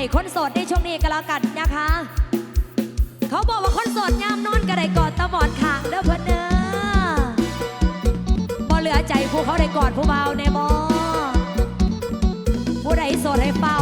คนโสดในช่วงนี้ก็แล้วกันนะคะ เขาบอกว่าคนโสดยามนอนก็ได้กอดตะหมอนขางเด้อเพื่อนเด้อบ่เหลือใจผู้เขาได้กอดผู้เบาในบ่ผู้ใดโสดให้เฝ้า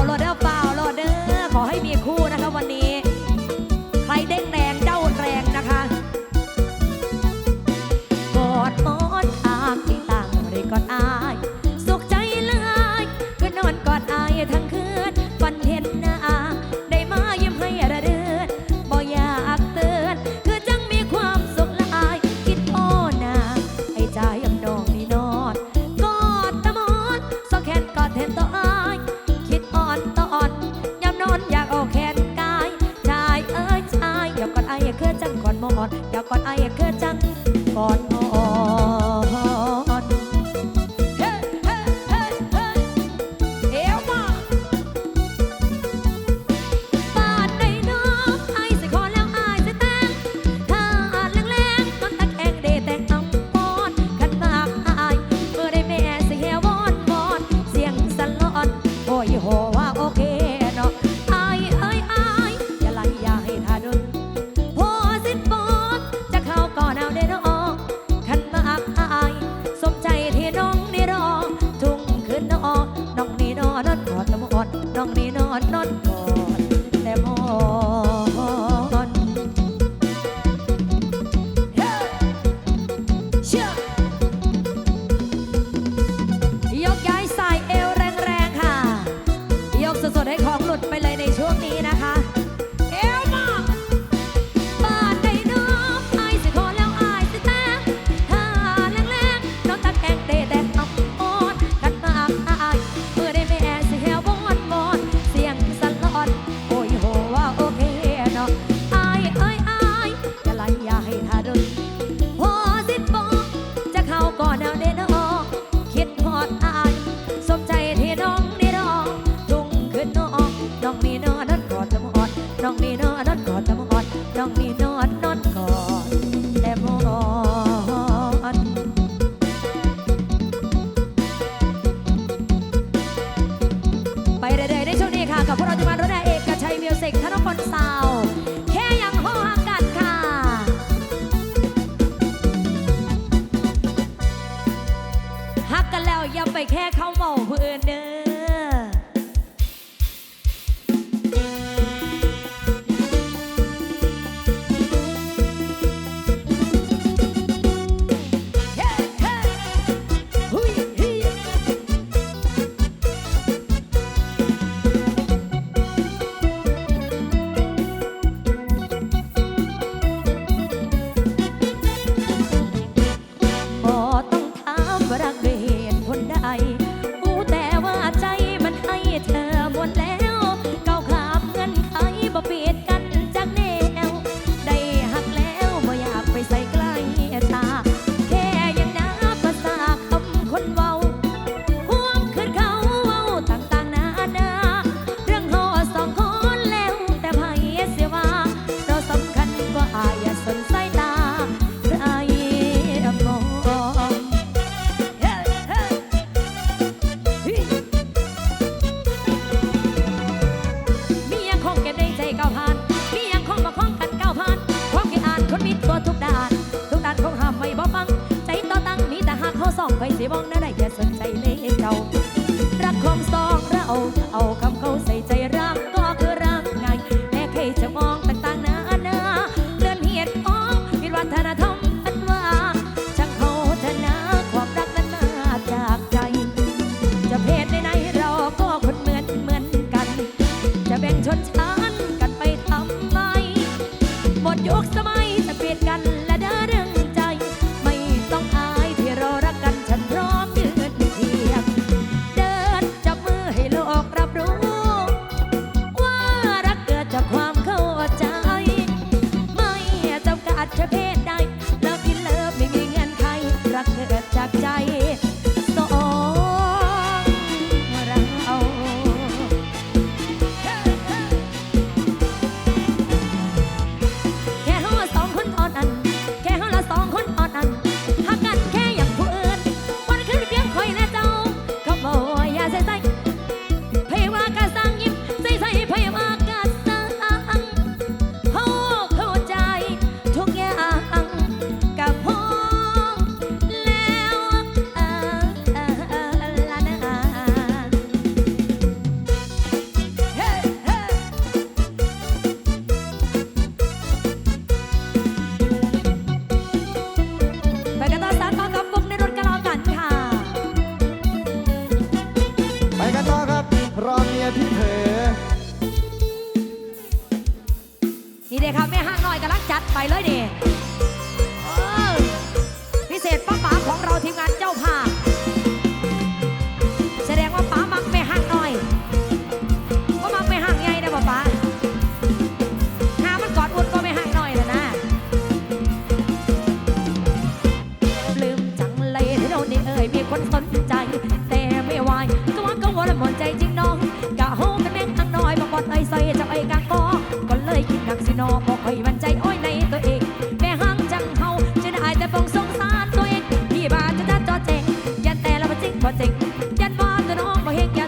อนละพอดน้องนี่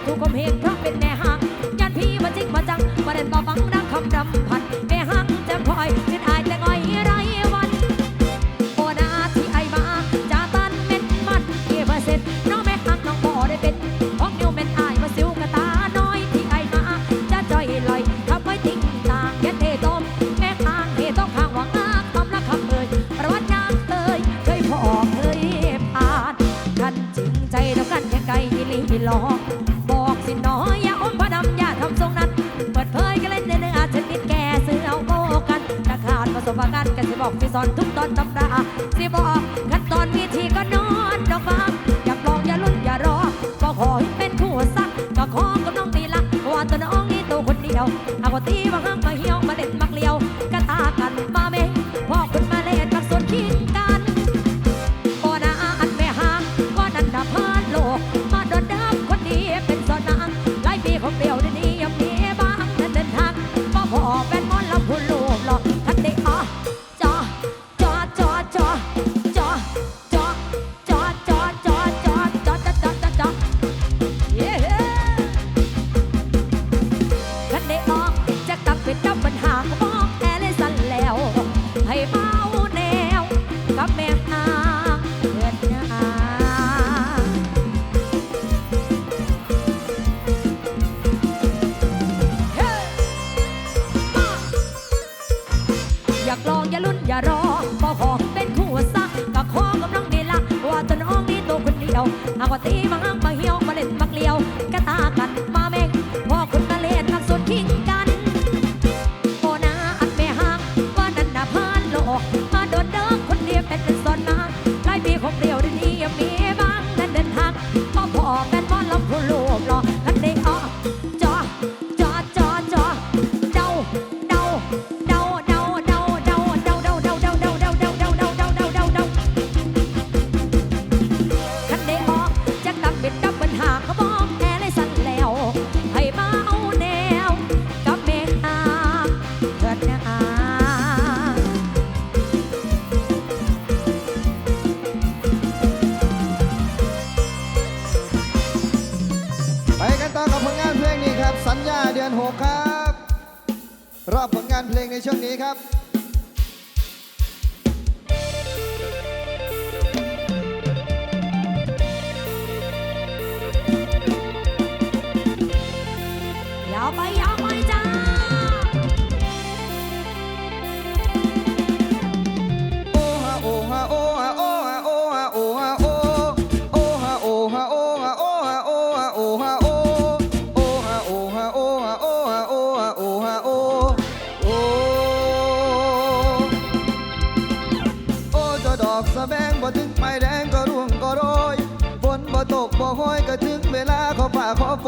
กูก็เพลงเพราะเป็นแน่ฮางยันพี่มาจริงมาจังมาเด่นมาฟังรักคำรำ บอกพี่สอนทุกตอนตำราสิบอกขั้นตอนวิธีก็นอนดอกฟังอยากลองอย่าลุ้นอย่ารอ ก็ขอให้เป็นคู่สักก็ขอกต้องตีละว่าตัวน้องนี่ตัวคนเดียวอากตีบาง ยวอากวาศตีบางปะเหี่ยว 谢谢各位。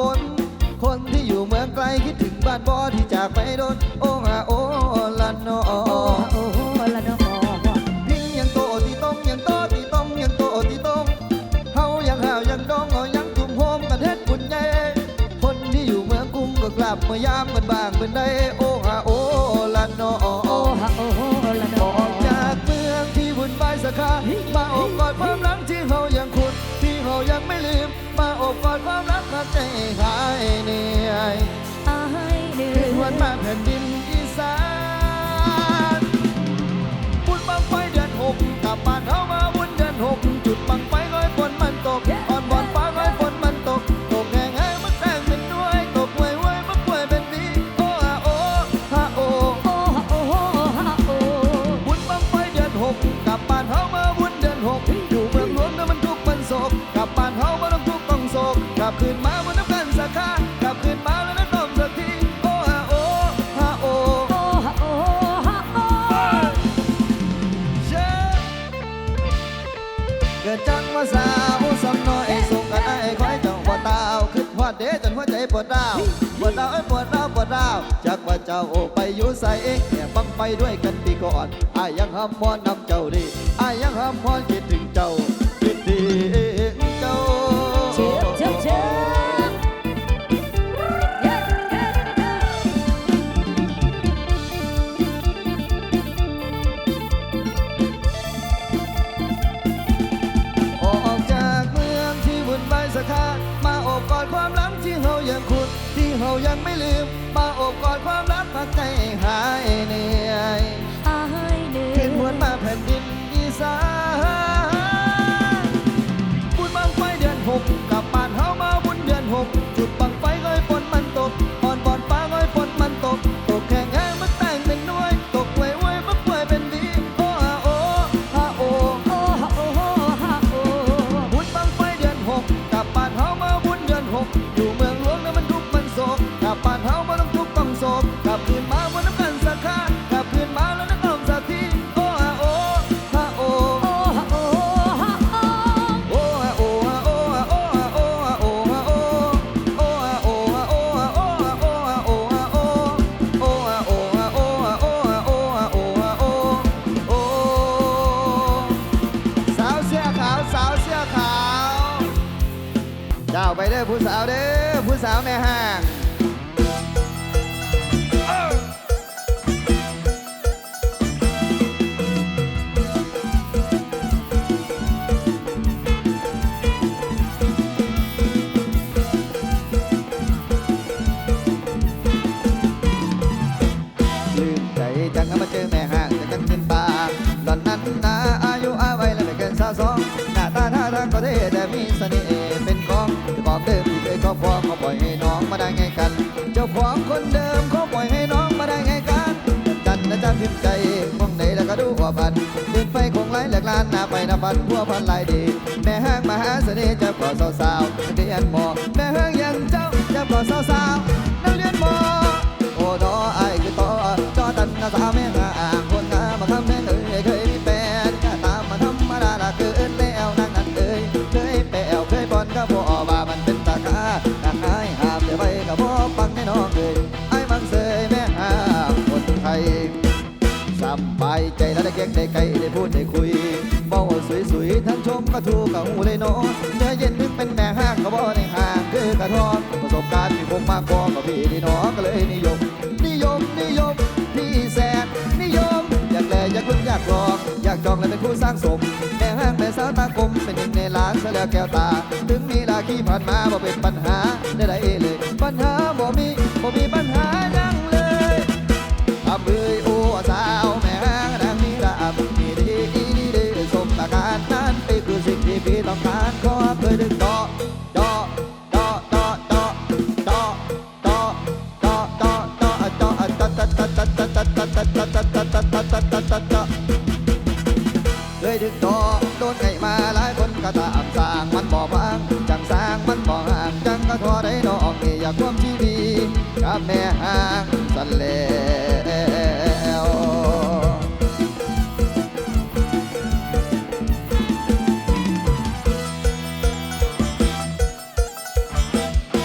ฝน คนที่อยู่เมืองไกลคิดถึงบ้านบ่ที่จากไปโดน โอ้ฮาโอละนอโอ้ละนอพิงยังโตที่ต้อมยังโตที่ต้อมยังโตที่ต้องเฮายังห่าวยังดองอยังทุ่มโฮมกันเฮ็ดบุญใหญ่คนที่อยู่เมืองกุ้งก็กลับมายามกันบ้างเป็นได้โอ อายเกิดวันมาแผ่นดิน เดจนหัวใจปวดร้าวปวดร้าวเอ้ยปวดร้าวปวดร้าวจากว่าเจ้าไปอยู่ใส่เองแอบบังไปด้วยกันปีก่อนอายยังห้ามพอนนำเจ้าดีอายยังห้ามพอนคิดถึงเจ้าคิดดี สาวแม่ห้าง ดิมที่เคยครอเขาปล่อยให้น้องมาได้ไงกัน เจ้าของคนเดิมเขาปล่อยให้น้องมาได้ไงกันจันนะจ๊ะพิมพ์ใจมองไหนแล้วก็ดูหัวบันเดินไฟคงไหลแหลกลานหน้าไปน้าพันพัวพันลายดี แม่ห้างมหาเสน่ห์จะก่อสาวๆนักเดียนหมอแม่ห้างยังเจ้าจะก่อสาวๆ แล้วได้เก๊กได้ไกลได้พูดได้คุยเบาสวยๆทั้งชมก็ถูกกับหูเลยเนาะเนื้อเย็นถึงเป็นแม่ห้างก็บ่ในห่างคือกระทอนประสบการณ์ที่ผมมากพอกับพี่นี่เนาะก็เลยนิยม นิยมนิยมพี่แสนนิยม อยากแลอยากลุ้นอยากลออยากจองและเป็นผู้สร้างสมแม่ห้างแม่สาวตากลมเป็นหนึ่งในล้านซะแล้วแก้วตา ถึงมีลาขี้ผ่านมาบ่เป็นปัญหาได้ใด ดึงต่อโดนไงมาหลายคนก็ตามสร้างมันบ่พังจังสร้างมันบ่ห่างจังก็ทอได้น้องนี่อยากความชีวีกับแม่ห่างสันแล้ว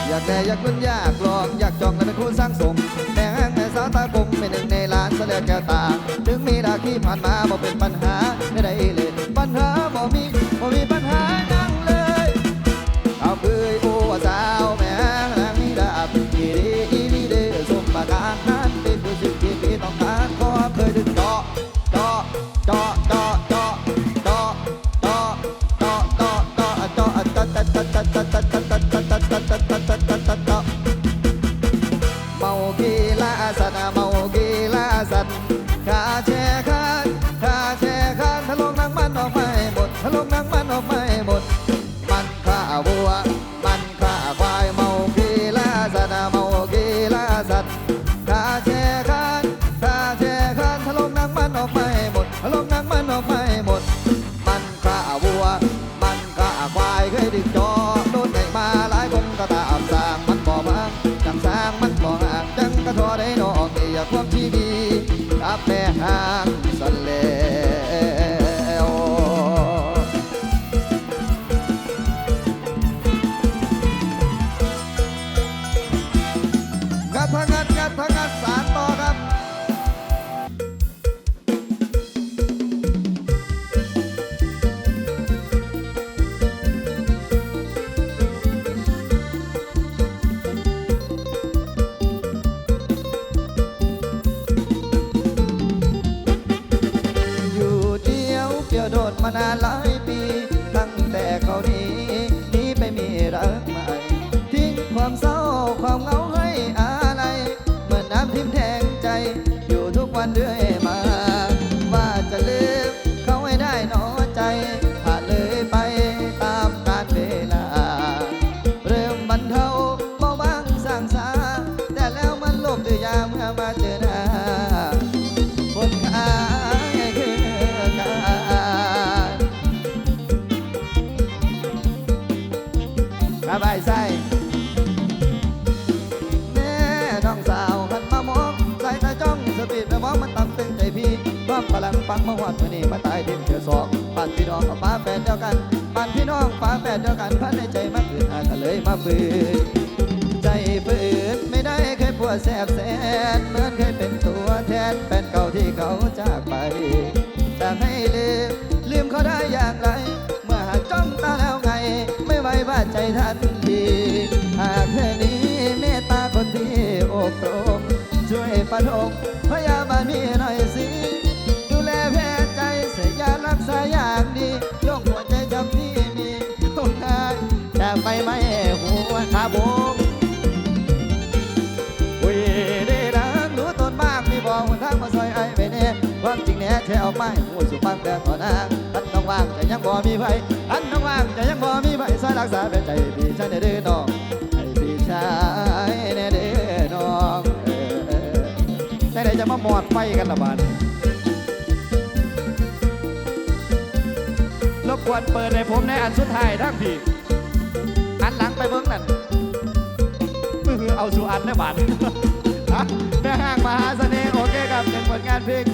อยากได้อยากลุ้นอยากลองอยากจองและเป็นคู่สร้างสมแม่ห้งแม่สาวตากลมเป็นหนึ่งในล้านเสลือแก้วตา ถึงมีดาขี้ผ่านมาบ่เป็นปัญหาไม่ได้เลย ลังฟังมาหวัดมือนี้มาตายทิมเถือสองปานพี่น้องกับฟ้าแฟนเดียวกันปานพี่น้องฟ้าแฟนเดียวกันพันในใจมาคืนอาก็เลยมาฝืนใจฝืนไม่ได้เคยปวดแสบแสนเหมือนเคยเป็นตัวแทนแฟนเก่าที่เขาจากไปจะให้ลืมลืมเขาได้อย่างไร เมื่อหากจ้องตาแล้วไง ไม่ไหวว่าใจทันทีหากเธอนี้เมตตาคนที่อกตรงช่วยประทง แน่าไม่หูสุฟังแบบต่อหน้าอันน้องว่างจะยังบ่มีไฟอันน้องว่างจะยังบ่มีไฟซอยรักษาเป็นใจพี่ชายในเด้อน้องให้พี่ชายในเด้อน้องเออเออแต่ไหนจะมาหมอดไฟกันละบาดรบกวนเปิดให้ผมในอันสุดท้ายทั้งพี่อันหลังไปเบิ้งนั่นมือเอาสุอันได้บาทฮะแม่ห้างมหาเสน่ห์โอเคครับเป็นผลงานเพลง